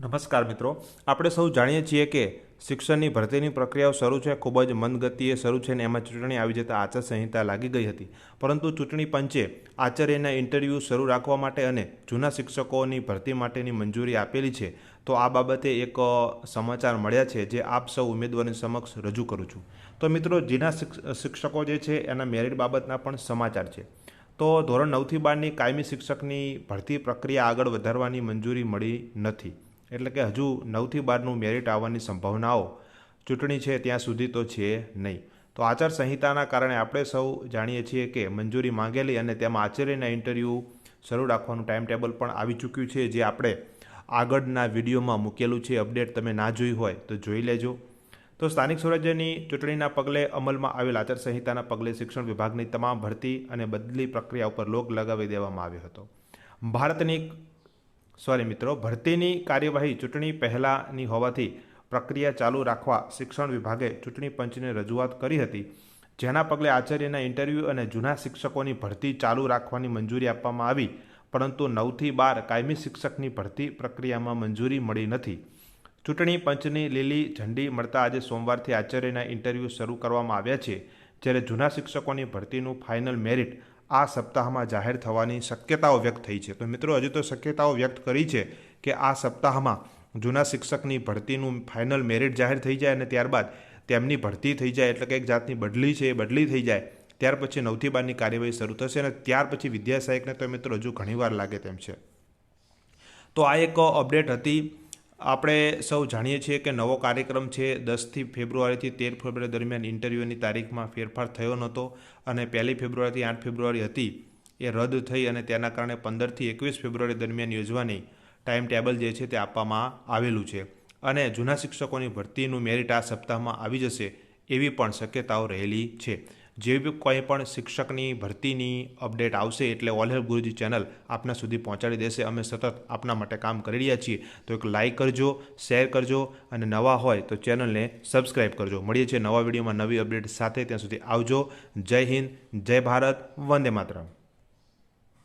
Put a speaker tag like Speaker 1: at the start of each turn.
Speaker 1: નમસ્કાર મિત્રો. આપણે સૌ જાણીએ છીએ કે શિક્ષણની ભરતીની પ્રક્રિયાઓ શરૂ છે, ખૂબ જ મંદગતિએ શરૂ છે અને એમાં ચૂંટણી આવી જતાં આચારસંહિતા લાગી ગઈ હતી. પરંતુ ચૂંટણી પંચે આચાર્યના ઇન્ટરવ્યૂ શરૂ રાખવા માટે અને જૂના શિક્ષકોની ભરતી માટેની મંજૂરી આપેલી છે, તો આ બાબતે એક સમાચાર મળ્યા છે જે આપ સૌ ઉમેદવારની સમક્ષ રજૂ કરું છું. તો મિત્રો, જૂના શિક્ષકો જે છે એના મેરિટ બાબતના પણ સમાચાર છે. તો ધોરણ નવથી બારની કાયમી શિક્ષકની ભરતી પ્રક્રિયા આગળ વધારવાની મંજૂરી મળી નથી. એટલે કે હજુ નવથી બારનું મેરિટ આવવાની સંભાવનાઓ ચૂંટણી છે ત્યાં સુધી તો છે નહીં. તો આચાર સંહિતાના કારણે આપણે સૌ જાણીએ છીએ કે મંજૂરી માંગેલી અને તેમાં આચાર્યના ઇન્ટરવ્યૂ શરૂ રાખવાનું ટાઈમ ટેબલ પણ આવી ચૂક્યું છે, જે આપણે આગળના વિડીયોમાં મૂકેલું છે. અપડેટ તમે ના જોઈ હોય તો જોઈ લેજો. તો સ્થાનિક સ્વરાજ્યની ચૂંટણીના પગલે અમલમાં આવેલ આચારસંહિતાના પગલે શિક્ષણ વિભાગની તમામ ભરતી અને બદલી પ્રક્રિયા ઉપર લોક લગાવી દેવામાં આવ્યો હતો. ભારતની સોરી મિત્રો, ભરતીની કાર્યવાહી ચૂંટણી પહેલાંની હોવાથી પ્રક્રિયા ચાલુ રાખવા શિક્ષણ વિભાગે ચૂંટણી પંચને રજૂઆત કરી હતી. જેના પગલે આચાર્યના ઇન્ટરવ્યૂ અને જૂના શિક્ષકોની ભરતી ચાલુ રાખવાની મંજૂરી આપવામાં આવી, પરંતુ નવથી બાર કાયમી શિક્ષકની ભરતી પ્રક્રિયામાં મંજૂરી મળી નથી. ચૂંટણી પંચની લીલી ઝંડી મળતા આજે સોમવારથી આચાર્યના ઇન્ટરવ્યૂ શરૂ કરવામાં આવ્યા છે, જ્યારે જૂના શિક્ષકોની ભરતીનું ફાઇનલ મેરિટ આ સપ્તાહમાં જાહેર થવાની શક્યતાઓ વ્યક્ત થઈ છે. તો મિત્રો, હજુ તો શક્યતાઓ વ્યક્ત કરી છે કે આ સપ્તાહમાં જૂના શિક્ષકની ભરતીનું ફાઇનલ મેરિટ જાહેર થઈ જાય અને ત્યારબાદ તેમની ભરતી થઈ જાય એટલે કે એક જાતની બદલી છે એ બદલી થઈ જાય. ત્યાર પછી નવથી બારની કાર્યવાહી શરૂ થશે અને ત્યાર પછી વિદ્યા સહાયકને તો મિત્રો હજુ ઘણીવાર લાગે તેમ છે. તો આ એક અપડેટ હતી આપણે સૌ જાણીએ છીએ કે નવો કાર્યક્રમ છે દસથી ફેબ્રુઆરીથી તેર ફેબ્રુઆરી દરમિયાન ઇન્ટરવ્યૂની તારીખમાં ફેરફાર થયો નહોતો અને પહેલી ફેબ્રુઆરીથી આઠ ફેબ્રુઆરી હતી. એ રદ થઈ અને તેના કારણે પંદરથી એકવીસ ફેબ્રુઆરી દરમિયાન યોજવાની ટાઈમ ટેબલ જે છે તે આપવામાં આવેલું છે. અને જૂના શિક્ષકોની ભરતીનું મેરિટ આ સપ્તાહમાં આવી જશે એવી પણ શક્યતાઓ રહેલી છે. જે બી કોઈ પણ શિક્ષકની ભરતીની અપડેટ આવશે એટલે ઓલ હેલ્પ ગુરુજી ચેનલ આપના સુધી પહોંચાડી દેશે. અમે સતત આપના માટે કામ કરી રહ્યા છીએ. તો એક લાઇક કરજો, શેર કરજો અને નવા હોય તો ચેનલને સબસ્ક્રાઇબ કરજો. મળીએ છીએ નવા વિડીયોમાં નવી અપડેટ સાથે. ત્યાં સુધી આવજો. જય હિન્દ, જય ભારત, વંદે માતરમ.